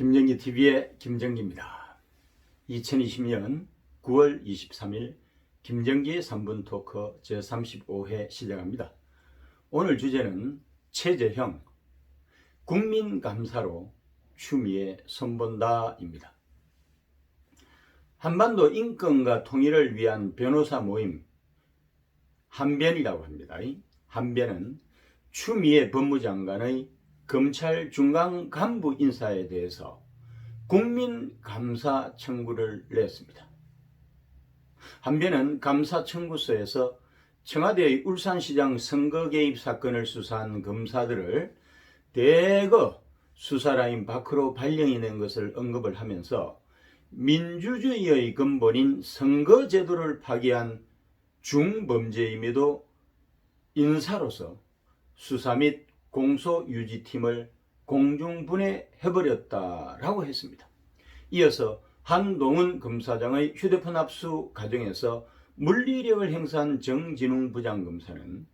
김정기 TV의 김정기입니다. 2020년 9월 23일 김정기의 3분 토크 제35회 시작합니다. 오늘 주제는 최재형 국민감사로 추미애 선본다입니다. 한반도 인권과 통일을 위한 변호사 모임 한변이라고 합니다. 한변은 추미애 법무장관의 검찰 중앙 간부 인사에 대해서 국민 감사 청구를 냈습니다. 한변은 감사 청구서에서 청와대의 울산시장 선거 개입 사건을 수사한 검사들을 대거 수사라인 밖으로 발령해낸 것을 언급을 하면서 민주주의의 근본인 선거제도를 파기한 중범죄임에도 인사로서 수사 및 공소 유지팀을 공중분해해버렸다라고 했습니다. 이어서 한동훈 검사장의 휴대폰 압수 과정에서 물리력을 행사한 정진웅 부장검사는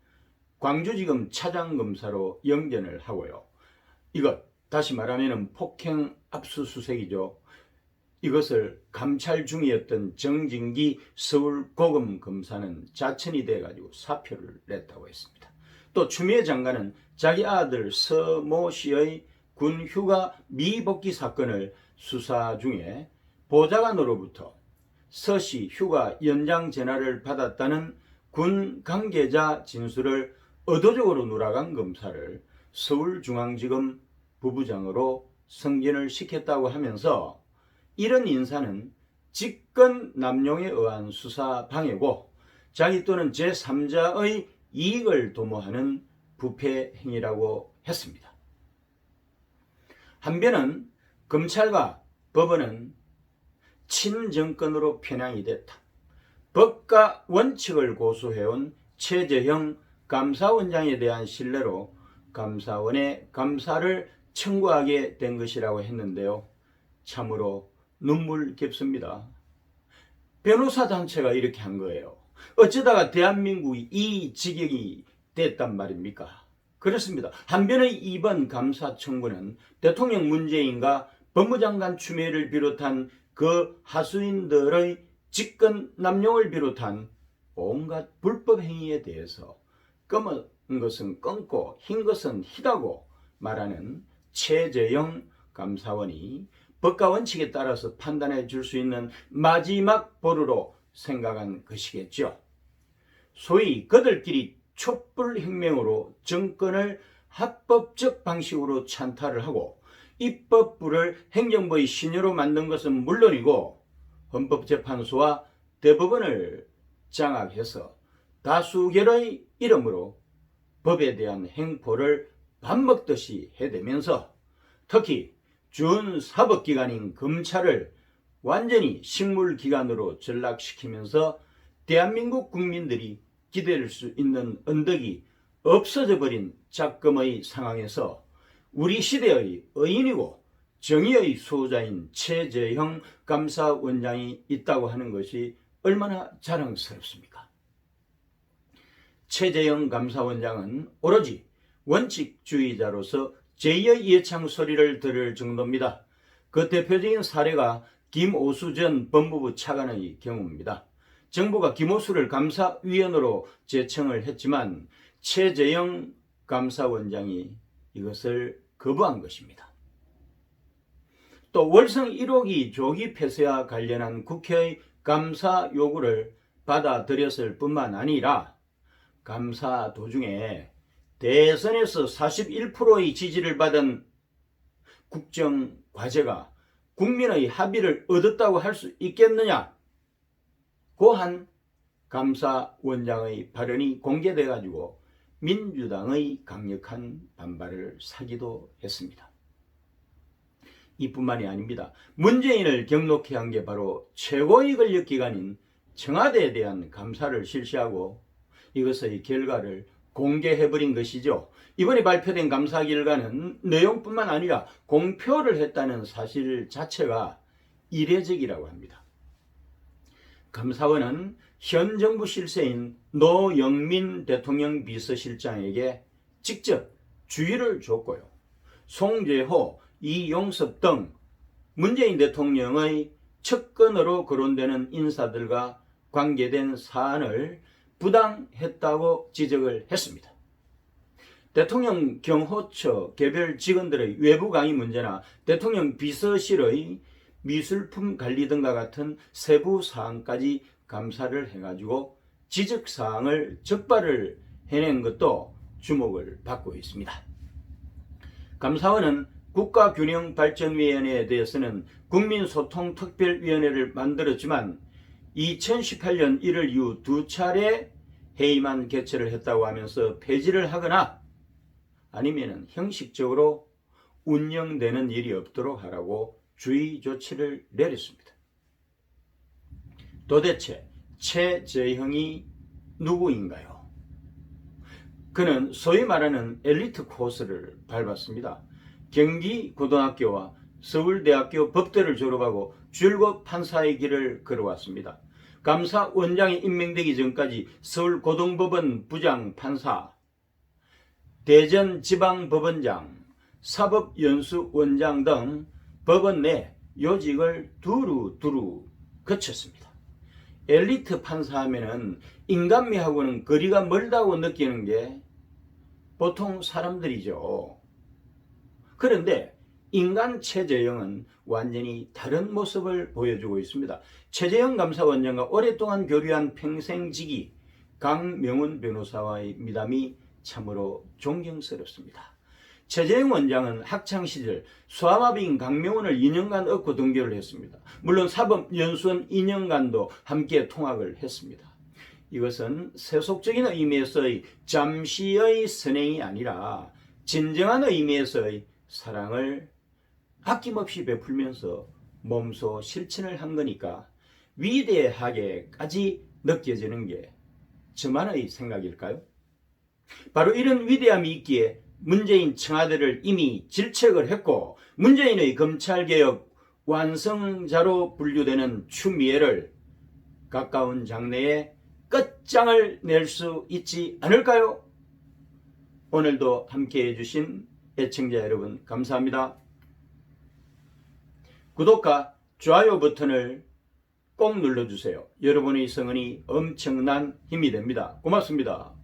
광주지검 차장검사로 영전을 하고요. 이것 다시 말하면 폭행 압수수색이죠. 이것을 감찰 중이었던 정진기 서울고검 검사는 자천이 돼가지고 사표를 냈다고 했습니다. 또 추미애 장관은 자기 아들 서모 씨의 군 휴가 미복귀 사건을 수사 중에 보좌관으로부터 서씨 휴가 연장 전화를 받았다는 군 관계자 진술을 의도적으로 누락한 검사를 서울중앙지검 부부장으로 승진을 시켰다고 하면서 이런 인사는 직권 남용에 의한 수사 방해고 자기 또는 제3자의 이익을 도모하는 부패 행위라고 했습니다. 한변은 검찰과 법원은 친정권으로 편향이 됐다. 법과 원칙을 고수해온 최재형 감사원장에 대한 신뢰로 감사원에 감사를 청구하게 된 것이라고 했는데요. 참으로 눈물 깊습니다. 변호사 단체가 이렇게 한 거예요. 어쩌다가 대한민국이 이 지경이 됐단 말입니까? 그렇습니다. 한변의 이번 감사 청구는 대통령 문재인과 법무장관 추미애를 비롯한 그 하수인들의 직권 남용을 비롯한 온갖 불법 행위에 대해서 검은 것은 검고 흰 것은 희다고 말하는 최재형 감사원이 법과 원칙에 따라서 판단해 줄 수 있는 마지막 보루로 생각한 것이겠죠. 소위 그들끼리 촛불혁명으로 정권을 합법적 방식으로 찬탈을 하고 입법부를 행정부의 신여로 만든 것은 물론이고 헌법재판소와 대법원을 장악해서 다수결의 이름으로 법에 대한 행포를 밥 먹듯이 해대면서 특히 준 사법기관인 검찰을 완전히 식물기관으로 전락시키면서 대한민국 국민들이 기댈 수 있는 언덕이 없어져 버린 작금의 상황에서 우리 시대의 의인이고 정의의 수호자인 최재형 감사원장이 있다고 하는 것이 얼마나 자랑스럽습니까? 최재형 감사원장은 오로지 원칙주의자로서 제2의 이해창 소리를 들을 정도입니다. 그 대표적인 사례가 김오수 전 법무부 차관의 경우입니다. 정부가 김오수를 감사위원으로 제청을 했지만 최재형 감사원장이 이것을 거부한 것입니다. 또 월성 1호기 조기 폐쇄와 관련한 국회의 감사 요구를 받아들였을 뿐만 아니라 감사 도중에 대선에서 41%의 지지를 받은 국정 과제가 국민의 합의를 얻었다고 할 수 있겠느냐? 고한 감사원장의 발언이 공개돼 가지고 민주당의 강력한 반발을 사기도 했습니다. 이뿐만이 아닙니다. 문재인을 경록해 한 게 바로 최고의 권력기관인 청와대에 대한 감사를 실시하고 이것의 결과를 공개해버린 것이죠. 이번에 발표된 감사 결과는 내용뿐만 아니라 공표를 했다는 사실 자체가 이례적이라고 합니다. 감사원은 현 정부 실세인 노영민 대통령 비서실장에게 직접 주의를 줬고요. 송재호, 이용섭 등 문재인 대통령의 측근으로 거론되는 인사들과 관계된 사안을 부당했다고 지적을 했습니다. 대통령 경호처 개별 직원들의 외부 강의 문제나 대통령 비서실의 미술품 관리 등과 같은 세부 사항까지 감사를 해가지고 지적 사항을 적발을 해낸 것도 주목을 받고 있습니다. 감사원은 국가균형발전위원회에 대해서는 국민소통특별위원회를 만들었지만 2018년 1월 이후 두 차례 회의만 개최를 했다고 하면서 폐지를 하거나 아니면 형식적으로 운영되는 일이 없도록 하라고 주의 조치를 내렸습니다. 도대체 최재형이 누구인가요? 그는 소위 말하는 엘리트 코스를 밟았습니다. 경기 고등학교와 서울대학교 법대를 졸업하고 줄곧 판사의 길을 걸어왔습니다. 감사 원장이 임명되기 전까지 서울고등법원 부장 판사, 대전지방법원장, 사법연수원장 등 법원 내 요직을 두루두루 거쳤습니다. 엘리트 판사 하면은 인간미하고는 거리가 멀다고 느끼는 게 보통 사람들이죠. 그런데 인간 최재형은 완전히 다른 모습을 보여주고 있습니다. 최재형 감사원장과 오랫동안 교류한 평생지기 강명훈 변호사와의 미담이 참으로 존경스럽습니다. 최재형 원장은 학창시절 수아마비인 강명훈을 2년간 얻고 등교를 했습니다. 물론 사법연수원 2년간도 함께 통학을 했습니다. 이것은 세속적인 의미에서의 잠시의 선행이 아니라 진정한 의미에서의 사랑을 아낌없이 베풀면서 몸소 실천을 한 거니까 위대하게까지 느껴지는 게 저만의 생각일까요? 바로 이런 위대함이 있기에 문재인 청와대를 이미 질책을 했고 문재인의 검찰개혁 완성자로 분류되는 추미애를 가까운 장래에 끝장을 낼 수 있지 않을까요? 오늘도 함께 해 주신 애청자 여러분 감사합니다. 구독과 좋아요 버튼을 꼭 눌러주세요. 여러분의 성원이 엄청난 힘이 됩니다. 고맙습니다.